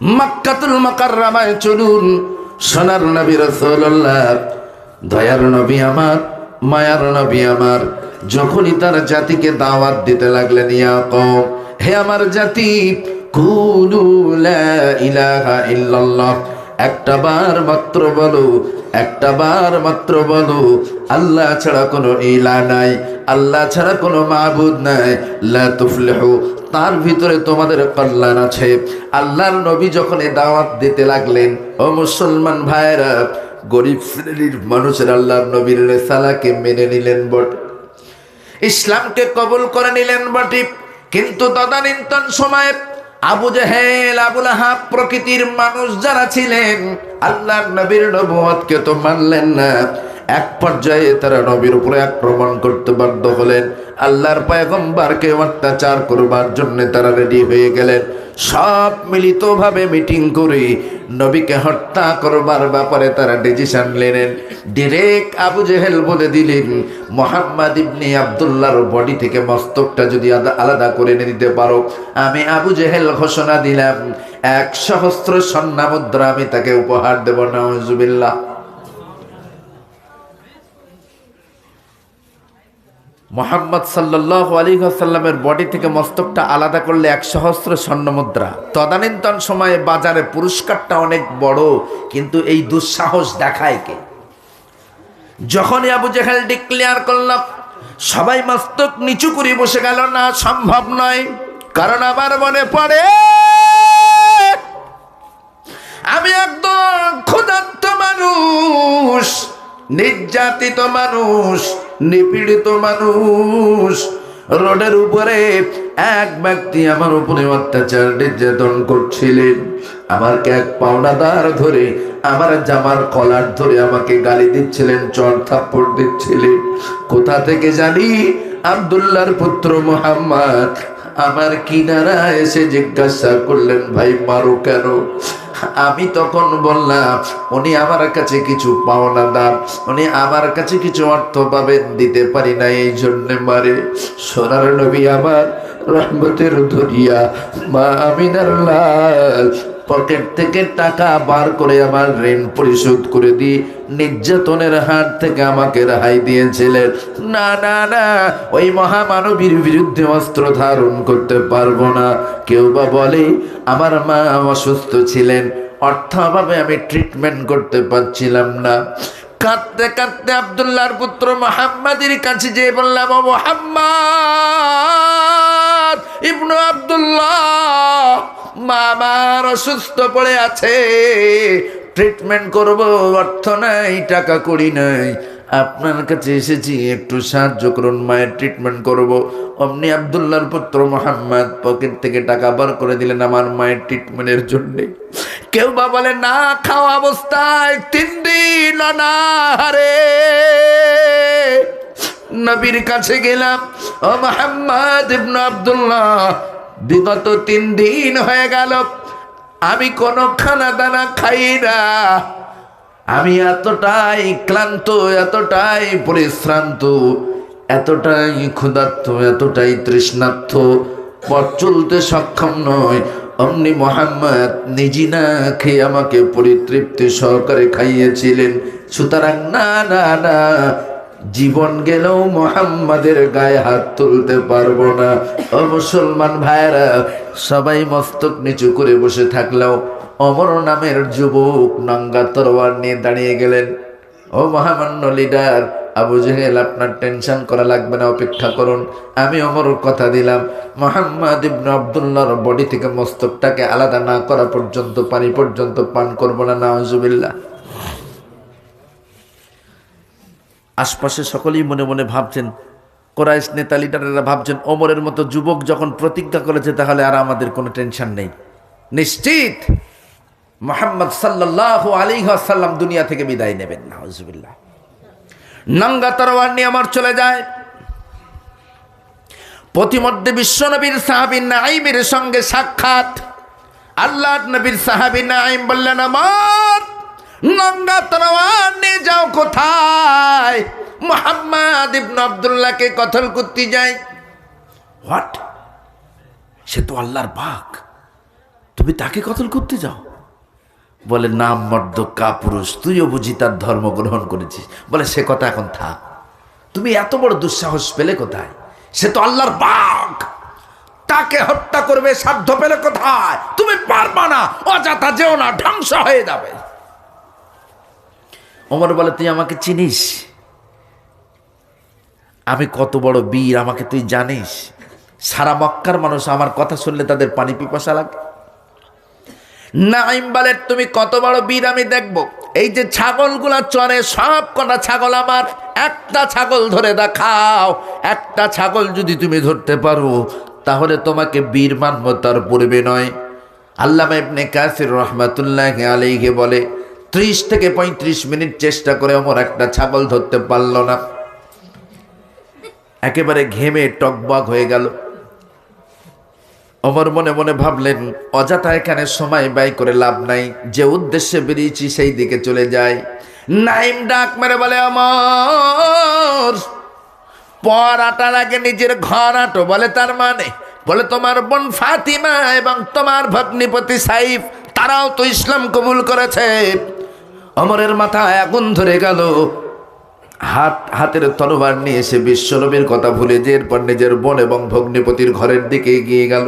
মাক্কাতুল মাকাররামায় চলুন, সোনার নবী রাসূলুল্লাহ, দয়ার নবী আমার, মায়ার নবী আমার, যখনই তার জাতিকে দাওয়াত দিতে লাগলেন, ইয়া কওম, হে আমার জাতি, কুলু লা ইলাহা ইল্লাল্লাহ একটা বার মাত্র বলো, একটা বার মাত্র বলো, আল্লাহ ছাড়া কোনো ইলা নাই, আল্লাহ ছাড়া কোনো মাহবুদ নাই। লা তুফলিহু, তার ভিতরে তোমাদের কল্যাণ আছে। আল্লাহর নবী যখন এ দাওয়াত দিতে লাগলেন, ও মুসলমান ভাইরা গরিব শ্রেণির মানুষের আল্লাহর নবীর রেসালাকে মেনে নিলেন বট। ইসলামকে কবুল করে নিলেন বটে। কিন্তু তদানীন্তন সময়ে আবু জাহেল আবুল আহাব প্রকৃতির মানুষ যারা ছিলেন আল্লাহ নবীর নবুয়তকে তো মানলেন না। এক পর্যায়ে তারা নবীর উপরে আক্রমণ করতে বাধ্য হলেন। আল্লাহর পায়গম্বারকে অত্যাচার করবার জন্য তারা রেডি হয়ে গেলেন। সব মিলিতভাবে মিটিং করে নবীকে হত্যা করবার ব্যাপারে তারা ডিসিশন নিলেন। ডিরেক্ট আবু জেহেল বলে দিলেন, মোহাম্মদ ইবনি আবদুল্লাহর বডি থেকে মস্তকটা যদি আলাদা করে এনে দিতে পারো। আমি আবু জেহেল ঘোষণা দিলাম, এক সহস্র স্বর্ণামুদ্রা আমি তাকে উপহার দেব নজুবিল্লাহ মোহাম্মদ সাল্লাহ আলী আসাল্লামের বডি থেকে মস্তকটা আলাদা করলে এক সহস্র স্বর্ণ মুদ্রা। তদানীন্তন সময়ে বাজারে পুরস্কারটা অনেক বড়, কিন্তু এই দুঃসাহস দেখায় কে? যখনই আবু জেহেল ডিক্লেয়ার করলাম, সবাই মস্তক নিচু করে বসে গেল, না, সম্ভব নয়, কারণ আমার মনে পড়ে, আমি একদম ক্ষুধার্ত মানুষ, নির্যাতিত মানুষ নিপীড়িত মানুষ। রোডের উপরে এক ব্যক্তি আমার উপরে অত্যাচার, নির্যাতন করছিলেন। আমাকে এক পাওনাদার ধরে, আমার জামার কলার ধরে আমাকে গালি দিচ্ছিলেন চড় থাপ্পড় দিচ্ছিলেন। কোথা থেকে জানি? আব্দুল্লাহর পুত্র মোহাম্মদ। আমার কিনারা এসে জিজ্ঞাসা করলেন, ভাই, মারো কেন? আমি তখন বললাম, উনি আমার কাছে কিছু পাওনা দান উনি আমার কাছে কিছু অর্থ পাবেন, দিতে পারি না এই জন্য মারে। সোনার নবী আমার রহমতের ধরিয়া মা আমিনার লাল। পকেট থেকে টাকা বার করে আমার ঋণ পরিশোধ করে দিয়ে নির্যাতনের হাত থেকে আমাকে রেহাই দিয়েছিলেন। না না না, ওই মহামানবীর বিরুদ্ধে অস্ত্র ধারণ করতে পারব না। কেউ বা বলে, আমার মা অসুস্থ ছিলেন অর্থ অভাবে আমি ট্রিটমেন্ট করতে পারছিলাম না। কাঁদতে কাঁদতে আবদুল্লাহর পুত্র মোহাম্মদের কাছে যেয়ে বললাম, ও মোহাম্মদ, ইবনু আব্দুল্লাহ মা আমার অসুস্থ পড়ে আছে। ট্রিটমেন্ট করব, অর্থ নাই, টাকা করি নাই। আপনার কাছে এসেছি, একটু সাহায্য করুন, মায়ের ট্রিটমেন্ট করব। অমনি আবদুল্লাহর পুত্র মোহাম্মদ পকেট থেকে টাকা বার করে দিলেন আমার মায়ের ট্রিটমেন্টের জন্যে। কেউ বা বলে, না খাওয়া অবস্থায় তিন দিন অনাহারে। নবীর কাছে গেলাম, ও মোহাম্মদ ইবনু আব্দুল্লাহ বিগত তিন দিন হয়ে গেল। আমি কোনো খানা দানা খাই না। আমি এতটাই ক্লান্ত, এতটাই পরিশ্রান্ত, এতটাই ক্ষুধার্ত, এতটাই তৃষ্ণার্থ। পথ চলতে সক্ষম নয় অমনি মোহাম্মদ নিজি না খেয়ে আমাকে পরিতৃপ্তি সহকারে খাইয়েছিলেন। সুতরাং না না না জীবন গেলেও মোহাম্মদের গায়ে হাত তুলতে পারব না। ও মুসলমান ভাইরা সবাই মস্তক নিচু করে বসে থাকলেও অমর নামের যুবক নঙ্গা তরোয়ার নিয়ে দাঁড়িয়ে গেলেন। ও মহামান্য লিডার, আবু জেহেল, আপনার টেনশন করা লাগবে না, অপেক্ষা করুন। আমি অমর কথা দিলাম। মোহাম্মদ ইবনু আবদুল্লাহর বডি থেকে মস্তকটাকে আলাদা না করা পর্যন্ত, পানি পর্যন্ত পান করব না, নাউজুবিল্লাহ। আশপাশে সকলেই মনে মনে ভাবছেন, কোরাইশ নেতা লিডারেরা ভাবছেন, ওমরের মতো যুবক যখন প্রতিজ্ঞা করেছে তাহলে আর আমাদের কোনো টেনশন নেই। নিশ্চিত মোহাম্মদ সাল্লাহ আলী আসাল্লাম দুনিয়া থেকে বিদায় নেবেন না হজবিল্লাহ নাঙ্গা তরোয়ার নিয়ে আমার চলে যায়। প্রতিমধ্যে বিশ্বনবীর সাহাবিন নাইমের সঙ্গে সাক্ষাৎ। আল্লাহ নবীর সাহাবিন নাইম বললেন আমার নঙ্গা তরোয়ার নিয়ে যাও কোথায়? মোহাম্মদ ইবন আবদুল্লাহকে কথল করতে যাই হোয়াট? সে তো আল্লাহর বাঘ তুমি তাকে কতল করতে যাও? বলে নাম মর্দ কাপুরুষ তুইও বুঝি তার ধর্ম গ্রহণ করেছিস। বলে, সে কথা এখন থাক। তুমি এত বড় দুঃসাহস পেলে কোথায়? সে তো আল্লাহর বাঘ তাকে হত্যা করবে, সাধ্য পেলে কোথায়? তুমি পারবা না, অযথা যেও না, ধ্বংস হয়ে যাবে। ওমর বলে, তুই আমাকে চিনিস? আমি কত বড় বীর, আমাকে তুই জানিস? সারা মক্কার মানুষ আমার কথা শুনলে তাদের পানি পিপাসা লাগে। নাইম বলে, তুমি কত বড় বীর আমি দেখব। এই যে ছাগলগুলা চরে, সব কটা ছাগল আমার। একটা ছাগল ধরে দেখাও। একটা ছাগল যদি তুমি ধরতে পারো, তাহলে তোমাকে বীর মানব তার পূর্বে নয়। আল্লামা ইবনে কাসির রহমাতুল্লাহ আলাইকে বলে ত্রিশ থেকে পঁয়ত্রিশ মিনিট চেষ্টা করে আমার একটা ছাগল ধরতে পারল না। একেবারে ঘেমে টকবক হয়ে গেল। অমর মনে মনে ভাবলেন, অযথা এখানে সময় ব্যয় করে লাভ নাই, যে উদ্দেশ্যে বেরিয়েছি সেই দিকে চলে যায় নাইম ডাক মেরে বলে আমার পর আটার আগে নিজের ঘর আটো। বলে, তার মানে? বলে, তোমার বোন ফাতিমা এবং তোমার ভগ্নিপতি সাইফ, তারাও তো ইসলাম কবুল করেছে। অমরের মাথায় আগুন ধরে গেল। হাত, হাতের তরবার নিয়ে এসে বিশ্বনবীর কথা ভুলে যে এরপর নিজের বোন এবং ভগ্নিপতির ঘরের দিকে এগিয়ে গেল।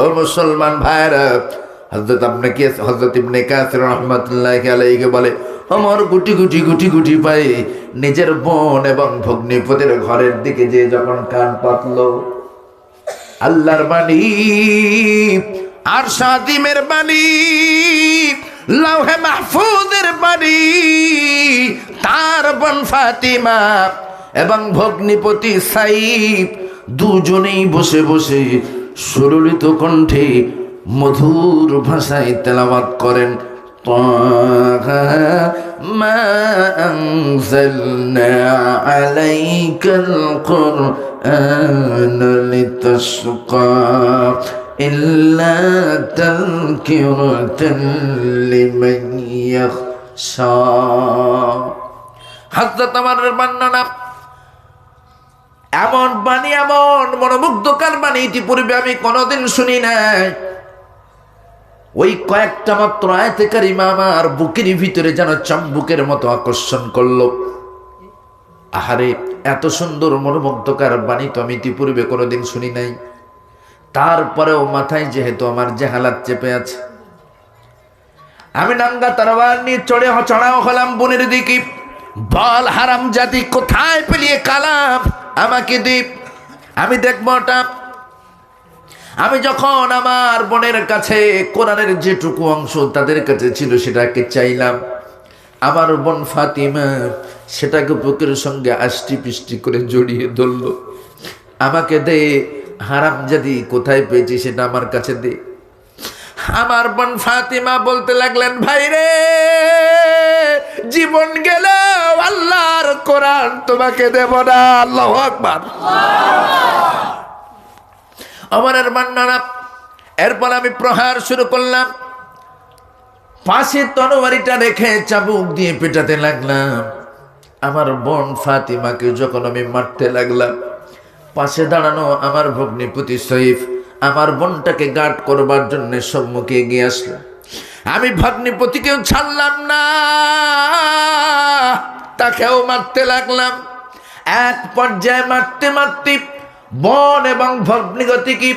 ও মুসলমান ভাইরা হজরত আপনাকে হজরত ইবনে কাসির রহমতুল্লাহ আলাইকে বলে আমার গুটি গুটি গুটি গুটি পায়ে নিজের বোন এবং ভগ্নিপতির ঘরের দিকে যে যখন কান পাতল, আল্লাহর বাণী আর সাদিমের বাণী লৌহে মাহফুজের বাণী তার বোন ফাতিমা এবং ভগ্নিপতি সাইব দুজনেই বসে বসে সুরলিত কণ্ঠে মধুর ভাষায় তেলাবাত করেন طه ما أنزلنا عليك القرآن لتشقى إلا تذكرة لمن يخشى حضرت আমার বর্ণনা এমন বাণী এমন মনোমুগ্ধকার বাণী ইতিপূর্বে আমি কোনোদিন শুনি নাই ওই কয়েকটা মাত্র আয়তে কারিমা আমার বুকের ভিতরে যেন চাম্বুকের মতো আকর্ষণ করলো আহারে এত সুন্দর মনোমুগ্ধকার বাণী তো আমি ইতিপূর্বে কোনোদিন শুনি নাই তারপরেও মাথায় যেহেতু আমার জেহালাত চেপে আছে। আমি নাঙ্গা তরবার নিয়ে চড়ে চড়াও হলাম বোনের দিকে। বল হারাম জাতি, কোথায় পেলিয়ে কালাম আমাকে দ্বীপ আমি দেখব ওটা। আমি যখন আমার বোনের কাছে কোরআনের যেটুকু অংশ তাদের কাছে ছিল সেটাকে চাইলাম। আমার বোন ফাতিমা সেটাকে বুকের সঙ্গে আষ্টি পিষ্টি করে জড়িয়ে ধরল। আমাকে দে হারাম যদি কোথায় পেয়েছি সেটা আমার কাছে দে। আমার বোন ফাতিমা বলতে লাগলেন, ভাই রে, জীবন গেল আল্লাহর কোরআন তোমাকে দেব না। আল্লাহ আকবার। আমারের মান্নানা এরপর আমি প্রহার শুরু করলাম। পাশে তরবারিটা রেখে চাবুক দিয়ে পেটাতে লাগলাম। আমার বোন ফাতিমাকে যখন আমি মারতে লাগলাম পাশে দাঁড়ানো আমার ভগ্নিপতি সইফ আমার বোনটাকে গার্ড করবার জন্য সম্মুখে এগিয়ে আসলো। আমি ভগ্নিপতিকেও ছাড়লাম না, তাকেও মারতে লাগলাম। এক পর্যায়ে মারতে মারতে বন এবং ভগ্নিগতিকে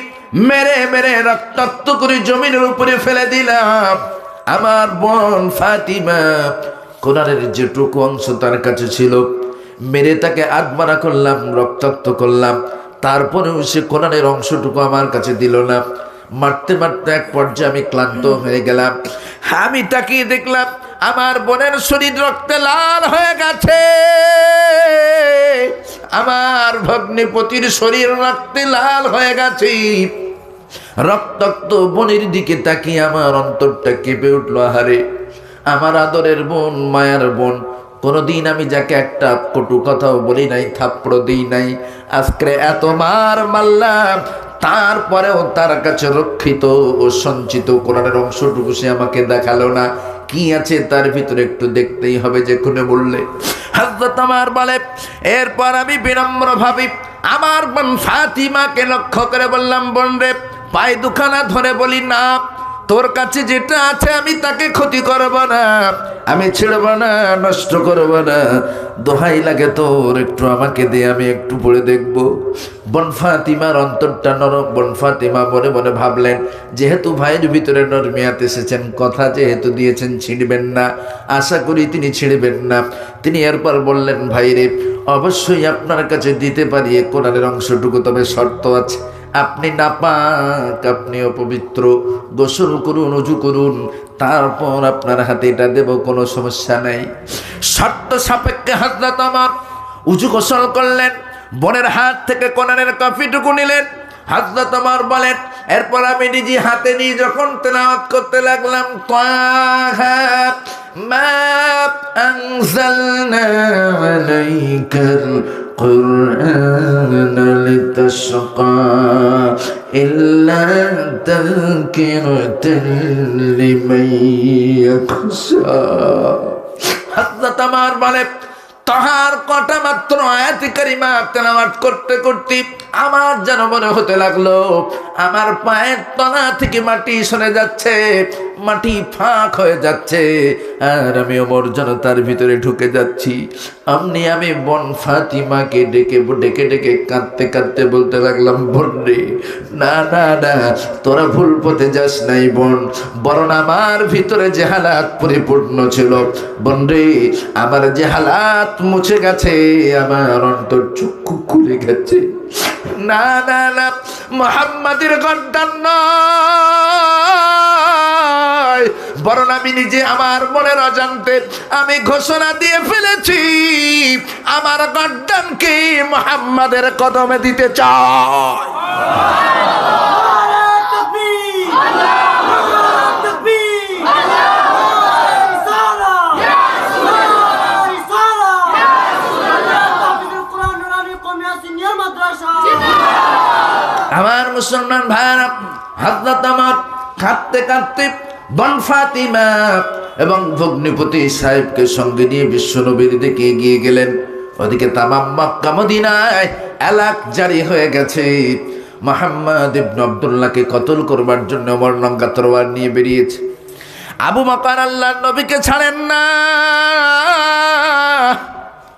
মেরে মেরে রক্তাক্ত করে জমিনের উপরে ফেলে দিলাম। আমার বোন ফাতিমা কোরআনের যেটুকু অংশ তার কাছে ছিল মেরে তাকে আত্মারা করলাম, রক্তাক্ত করলাম। তারপরেও সে কোরআনের অংশটুকু আমার কাছে দিল না। মারতে মারতে এক পর্যায়ে আমি ক্লান্ত হয়ে গেলাম। আমি তাকিয়ে দেখলাম, আমার বোনের শরীর রক্তে লাল হয়ে গেছে। আমার ভগ্নিপতির শরীর রক্তে লাল হয়ে গেছে। রক্তাক্ত বোনের দিকে তাকিয়ে আমার অন্তরটা কেঁপে উঠল, আহারে। আমার আদরের বোন, মায়ার বোন কোনোদিন আমি যাকে একটা কটু কথাও বলি নাই থাপ্পড় দিই নাই। আজকে এত মার মারলাম, তারপরেও তার কাছে রক্ষিত ও সঞ্চিত কোরআনের অংশটুকু সে আমাকে দেখাল না। কি আছে তার ভিতরে একটু দেখতেই হবে যে খুনে বললে। হাজরত আমার বলে, এরপর আমি বিনম্র ভাবি, আমার বোন ফাতিমাকে লক্ষ্য করে বললাম, বোন রে, পায়ে দুখানা ধরে বলি না তোর কাছে যেটা আছে আমি তাকে ক্ষতি করব না, আমি ছেড়ব না, নষ্ট করব না। দোহাই লাগে তোর, একটু আমাকে দে, আমি একটু পড়ে দেখব। বন ফাতিমার অন্তরটা নরম, বন ফাতিমা মনে মনে ভাবলেন, যেহেতু ভাইয়ের ভিতরে নরমিয়াত এসেছেন, কথা যেহেতু দিয়েছেন, ছিঁড়বেন না, আশা করি তিনি ছিঁড়বেন না। তিনি এরপর বললেন, ভাইরে, অবশ্যই আপনার কাছে দিতে পারি কোরআনের অংশটুকু, তবে শর্ত আছে। আপনি নাপাক, আপনি অপবিত্র, গোসল করুন, উজু করুন, তারপর আপনার হাতে এটা দেব, কোনো সমস্যা নেই। শর্ত সাপেক্ষে হাজরাত আমার উজু গোসল করলেন, বনের হাত থেকে কোরআনের কফিটুকু নিলেন। হাজরত আমার বলেন, এরপর আমি নিজে হাতে নিয়ে যখন তেলাওয়াত করতে লাগলাম মা আনজালনা আলাইকাল القرآن لتشقى إلا تذكرة لمن يخشى حضرت আমার বলে তাহার কটা মাত্র আয়াতি কারিমা তেলাওয়াত করতে করতে আমার যেন মনে হতে লাগল, আমার পায়ের তলা থেকে মাটি সরে যাচ্ছে, মাটি ফাঁক হয়ে যাচ্ছে, আর আমি ওমর জনতার ভিতরে ঢুকে যাচ্ছি। আমনি আমি বন ফাতিমাকে ডেকে ডেকে ডেকে কাঁদতে কাঁদতে বলতে লাগলাম, বোন রে, না না না, তোরা ভুল পথে যাস নাই বোন, বরং আমার ভিতরে যে হালাত পরিপূর্ণ ছিল। বোন রে, আমার যে হালাত মুছে গেছে আমার অন্তর চক্ষু খুলে গেছে। না না না, মোহাম্মদের গন্ডান নয়। বরং আমি নিজে আমার মনের অজান্তে আমি ঘোষণা দিয়ে ফেলেছি, আমার গড্ডানকে মোহাম্মদের কদমে দিতে চাই। মুসলমান ভাইরা হাজরত আমার কাঁদতে কাঁদতে বন ফাতিমা এবং ভগ্নিপতি সাহেবকে সঙ্গে নিয়ে বিশ্বনবীর দিকে এগিয়ে গেলেন। ওদিকে তামাম মক্কা মদিনায় এলাক জারি হয়ে গেছে। মোহাম্মদ ইবনে আব্দুল্লাহকে কতল করবার জন্য অমর নঙ্গা তরোয়ার নিয়ে বেরিয়েছে। আবু মকার আল্লাহ নবীকে ছাড়েন না।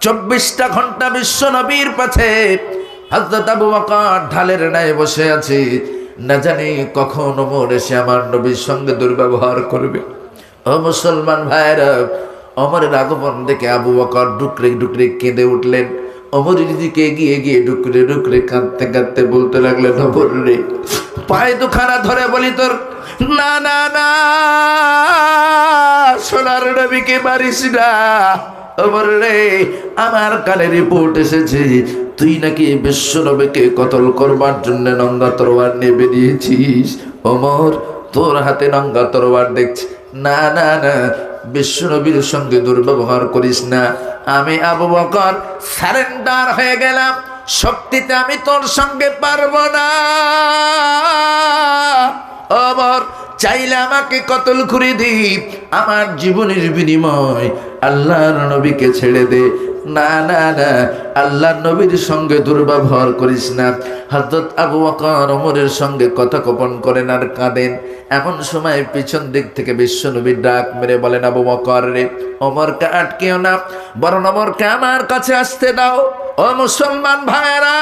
চব্বিশটা ঘণ্টা বিশ্ব নবীর পাছে হজরত আবু বকর ঢালের ন্যায় বসে আছে। না জানি কখন ওমর এসে আমার নবীর সঙ্গে দুর্ব্যবহার করবে। ও মুসলমান ভাইরা অমরের আগমন দেখে আবু বকর ডুকরে ডুকরে কেঁদে উঠলেন। অমরের দিকে এগিয়ে গিয়ে ডুকরে ডুকরে কাঁদতে কাঁদতে বলতে লাগলেন অমর রে, পায়ে দুখানা ধরে বলি তোর, না না না, সোনার নবীকে মারিস না। রে আমার কানে রিপোর্ট এসেছে, তুই নাকি বিশ্বনবীকে কতল করবার জন্য নঙ্গা তরোয়ার নিয়ে বেরিয়েছিস অমর তোর হাতে নঙ্গা তরোয়ার দেখছি। না না না, বিশ্বনবীর সঙ্গে দুর্ব্যবহার করিস না। আমি আবু বকর সারেন্ডার হয়ে গেলাম। শক্তিতে আমি তোর সঙ্গে পারব না। অমর, চাইলে আমাকে কতল করে দি। আমার জীবনের বিনিময় আল্লাহর নবীকে ছেড়ে দে। না না না, আল্লাহর নবীর সঙ্গে দুর্ব্যবহার করিস না। হজরত আবু বকর ওমরের সঙ্গে কথা করেন আর কাঁদেন। এমন সময় পিছন দিক থেকে বিশ্ব নবীর ডাক মেরে বলেন, আবু বকর রে, ওমরকে আটকেও না, বরং ওমরকে আমার কাছে আসতে দাও। ও মুসলমান ভাইয়েরা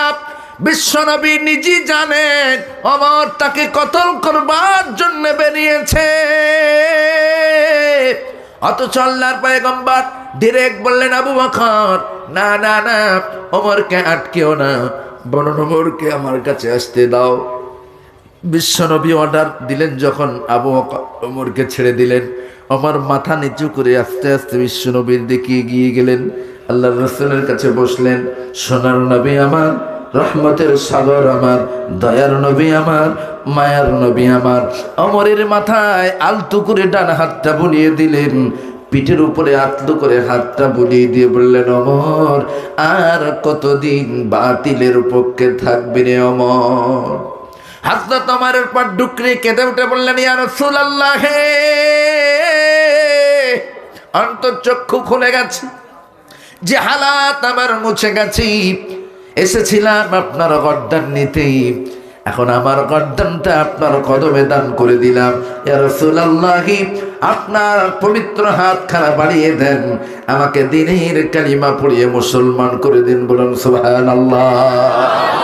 বিশ্বনবী নিজে জানেন অমর তাকে কতল করবার জন্য বেরিয়েছে। অথচ আল্লাহর পায়গম্বর ডিরেক্ট বললেন, আবু বকর, না না না ওমরকে আটকেও না। বরং ওমরকে আমার কাছে আসতে দাও। বিশ্বনবী অর্ডার দিলেন যখন আবু ওমরকে ছেড়ে দিলেন। আমার মাথা নিচু করে আস্তে আস্তে বিশ্বনবীর দিকে এগিয়ে গেলেন। আল্লাহ রসুলের কাছে বসলেন, সোনার নবী আমার রহমতের সাগর আমার, দয়ার নবী আমার, মায়ার নবী আমার। অমরের মাথায় আলতু করে ডান হাতটা বুলিয়ে দিলেন। পিঠের উপরে আতলু করে হাতটা বুলিয়ে দিয়ে বললেন, অমর, আর কতদিন বাতিলের পক্ষে থাকবে রে অমর? হাতটা তোমার পর ডুকরে কেঁদে উঠে বললেন, ইয়া রাসূলুল্লাহ, হে! অন্তর্চক্ষু খুলে গেছে। যে হালাত আমার মুছে গেছি। এসেছিলাম আপনার গর্দান নিতে এখন আমার গর্দানটা আপনার কদমে দান করে দিলাম। আপনার পবিত্র হাত খারাপ বাড়িয়ে দেন। আমাকে দিনের কালিমা পড়িয়ে মুসলমান করে দিন বলুন, সুবহানাল্লাহ।